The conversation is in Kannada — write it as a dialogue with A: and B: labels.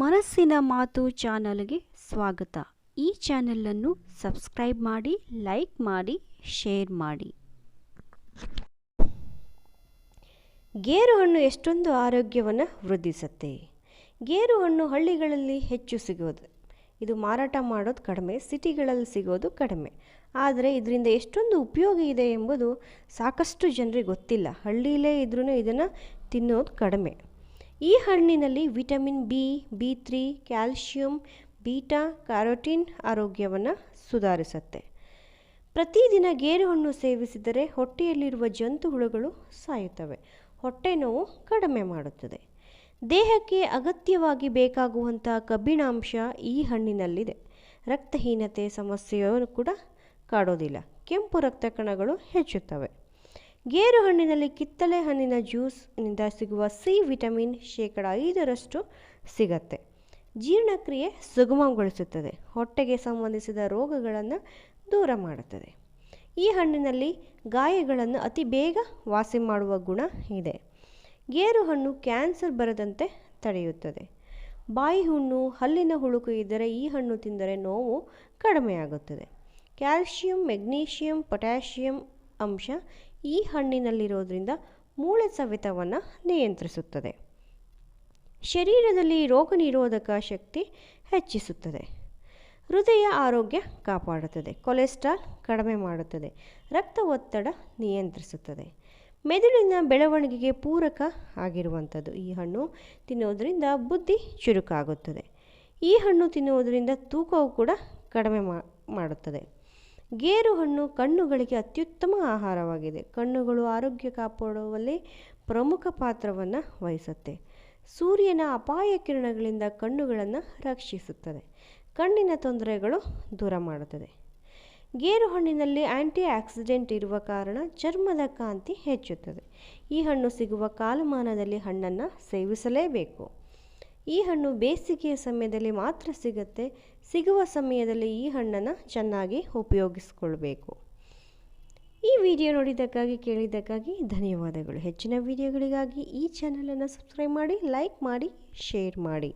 A: ಮನಸ್ಸಿನ ಮಾತು ಚಾನಲ್ಗೆ ಸ್ವಾಗತ. ಈ ಚಾನಲನ್ನು ಸಬ್ಸ್ಕ್ರೈಬ್ ಮಾಡಿ, ಲೈಕ್ ಮಾಡಿ, ಶೇರ್ ಮಾಡಿ.
B: ಗೇರು ಹಣ್ಣು ಎಷ್ಟೊಂದು ಆರೋಗ್ಯವನ್ನು ವೃದ್ಧಿಸುತ್ತೆ. ಗೇರು ಹಣ್ಣು ಹಳ್ಳಿಗಳಲ್ಲಿ ಹೆಚ್ಚು ಸಿಗೋದು. ಇದು ಮಾರಾಟ ಮಾಡೋದು ಕಡಿಮೆ, ಸಿಟಿಗಳಲ್ಲಿ ಸಿಗೋದು ಕಡಿಮೆ. ಆದರೆ ಇದರಿಂದ ಎಷ್ಟೊಂದು ಉಪಯೋಗ ಇದೆ ಎಂಬುದು ಸಾಕಷ್ಟು ಜನರಿಗೆ ಗೊತ್ತಿಲ್ಲ. ಹಳ್ಳಿಯಲ್ಲೇ ಇದ್ರೂ ಇದನ್ನು ತಿನ್ನೋದು ಕಡಿಮೆ. ಈ ಹಣ್ಣಿನಲ್ಲಿ vitamin B B three calcium, beta, carotene ಆರೋಗ್ಯವನ್ನು ಸುಧಾರಿಸುತ್ತೆ. ಪ್ರತಿದಿನ ಗೇರು ಹಣ್ಣು ಸೇವಿಸಿದರೆ ಹೊಟ್ಟೆಯಲ್ಲಿರುವ ಜಂತು ಹುಳುಗಳು ಸಾಯುತ್ತವೆ. ಹೊಟ್ಟೆ ನೋವು ಕಡಿಮೆ ಮಾಡುತ್ತದೆ. ದೇಹಕ್ಕೆ ಅಗತ್ಯವಾಗಿ ಬೇಕಾಗುವಂಥ ಕಬ್ಬಿಣಾಂಶ ಈ ಹಣ್ಣಿನಲ್ಲಿದೆ. ರಕ್ತಹೀನತೆ ಸಮಸ್ಯೆಯೂ ಕೂಡ ಕಾಡೋದಿಲ್ಲ. ಕೆಂಪು ರಕ್ತ ಕಣಗಳು ಹೆಚ್ಚುತ್ತವೆ. ಗೇರು ಹಣ್ಣಿನಲ್ಲಿ ಕಿತ್ತಳೆ ಹಣ್ಣಿನ ಜ್ಯೂಸ್ನಿಂದ ಸಿಗುವ ಸಿ ವಿಟಮಿನ್ ಶೇಕಡ ಐದರಷ್ಟು ಸಿಗತ್ತೆ. ಜೀರ್ಣಕ್ರಿಯೆ ಸುಗಮಗೊಳಿಸುತ್ತದೆ. ಹೊಟ್ಟೆಗೆ ಸಂಬಂಧಿಸಿದ ರೋಗಗಳನ್ನು ದೂರ ಮಾಡುತ್ತದೆ. ಈ ಹಣ್ಣಿನಲ್ಲಿ ಗಾಯಗಳನ್ನು ಅತಿ ಬೇಗ ವಾಸಿ ಮಾಡುವ ಗುಣ ಇದೆ. ಗೇರು ಹಣ್ಣು ಕ್ಯಾನ್ಸರ್ ಬರದಂತೆ ತಡೆಯುತ್ತದೆ. ಬಾಯಿ ಹುಣ್ಣು, ಹಲ್ಲಿನ ಹುಳುಕು ಇದ್ದರೆ ಈ ಹಣ್ಣು ತಿಂದರೆ ನೋವು ಕಡಿಮೆಯಾಗುತ್ತದೆ. ಕ್ಯಾಲ್ಶಿಯಂ ಮೆಗ್ನೀಷಿಯಂ, ಪೊಟ್ಯಾಷಿಯಂ ಅಂಶ ಈ ಹಣ್ಣಿನಲ್ಲಿರೋದ್ರಿಂದ ಮೂಳೆ ಸವೆತವನ್ನು ನಿಯಂತ್ರಿಸುತ್ತದೆ. ಶರೀರದಲ್ಲಿ ರೋಗ ನಿರೋಧಕ ಶಕ್ತಿ ಹೆಚ್ಚಿಸುತ್ತದೆ. ಹೃದಯ ಆರೋಗ್ಯ ಕಾಪಾಡುತ್ತದೆ. ಕೊಲೆಸ್ಟ್ರಾಲ್ ಕಡಿಮೆ ಮಾಡುತ್ತದೆ. ರಕ್ತ ಒತ್ತಡ ನಿಯಂತ್ರಿಸುತ್ತದೆ. ಮೆದುಳಿನ ಬೆಳವಣಿಗೆಗೆ ಪೂರಕ ಆಗಿರುವಂಥದ್ದು ಈ ಹಣ್ಣು ತಿನ್ನೋದರಿಂದ ಬುದ್ಧಿ ಚುರುಕಾಗುತ್ತದೆ. ಈ ಹಣ್ಣು ತಿನ್ನುವುದರಿಂದ ತೂಕವು ಕೂಡ ಕಡಿಮೆ ಮಾಡುತ್ತದೆ. ಗೇರು ಹಣ್ಣು ಕಣ್ಣುಗಳಿಗೆ ಅತ್ಯುತ್ತಮ ಆಹಾರವಾಗಿದೆ. ಕಣ್ಣುಗಳು ಆರೋಗ್ಯ ಕಾಪಾಡುವಲ್ಲಿ ಪ್ರಮುಖ ಪಾತ್ರವನ್ನು ವಹಿಸುತ್ತೆ. ಸೂರ್ಯನ ಅಪಾಯ ಕಿರಣಗಳಿಂದ ಕಣ್ಣುಗಳನ್ನು ರಕ್ಷಿಸುತ್ತದೆ. ಕಣ್ಣಿನ ತೊಂದರೆಗಳು ದೂರ ಮಾಡುತ್ತದೆ. ಗೇರು ಹಣ್ಣಿನಲ್ಲಿ ಆ್ಯಂಟಿ ಆಕ್ಸಿಡೆಂಟ್ ಇರುವ ಕಾರಣ ಚರ್ಮದ ಕಾಂತಿ ಹೆಚ್ಚುತ್ತದೆ. ಈ ಹಣ್ಣು ಸಿಗುವ ಕಾಲಮಾನದಲ್ಲಿ ಹಣ್ಣನ್ನು ಸೇವಿಸಲೇಬೇಕು. ಈ ಹಣ್ಣು ಬೇಸಿಗೆಯ ಸಮಯದಲ್ಲಿ ಮಾತ್ರ ಸಿಗುತ್ತೆ. ಸಿಗುವ ಸಮಯದಲ್ಲಿ ಈ ಹಣ್ಣನ್ನು ಚೆನ್ನಾಗಿ ಉಪಯೋಗಿಸ್ಕೊಳ್ಬೇಕು. ಈ ವಿಡಿಯೋ ನೋಡಿದ್ದಕ್ಕಾಗಿ, ಕೇಳಿದ್ದಕ್ಕಾಗಿ ಧನ್ಯವಾದಗಳು. ಹೆಚ್ಚಿನ ವಿಡಿಯೋಗಳಿಗಾಗಿ ಈ ಚಾನಲನ್ನು ಸಬ್ಸ್ಕ್ರೈಬ್ ಮಾಡಿ ಲೈಕ್ ಮಾಡಿ ಶೇರ್ ಮಾಡಿ.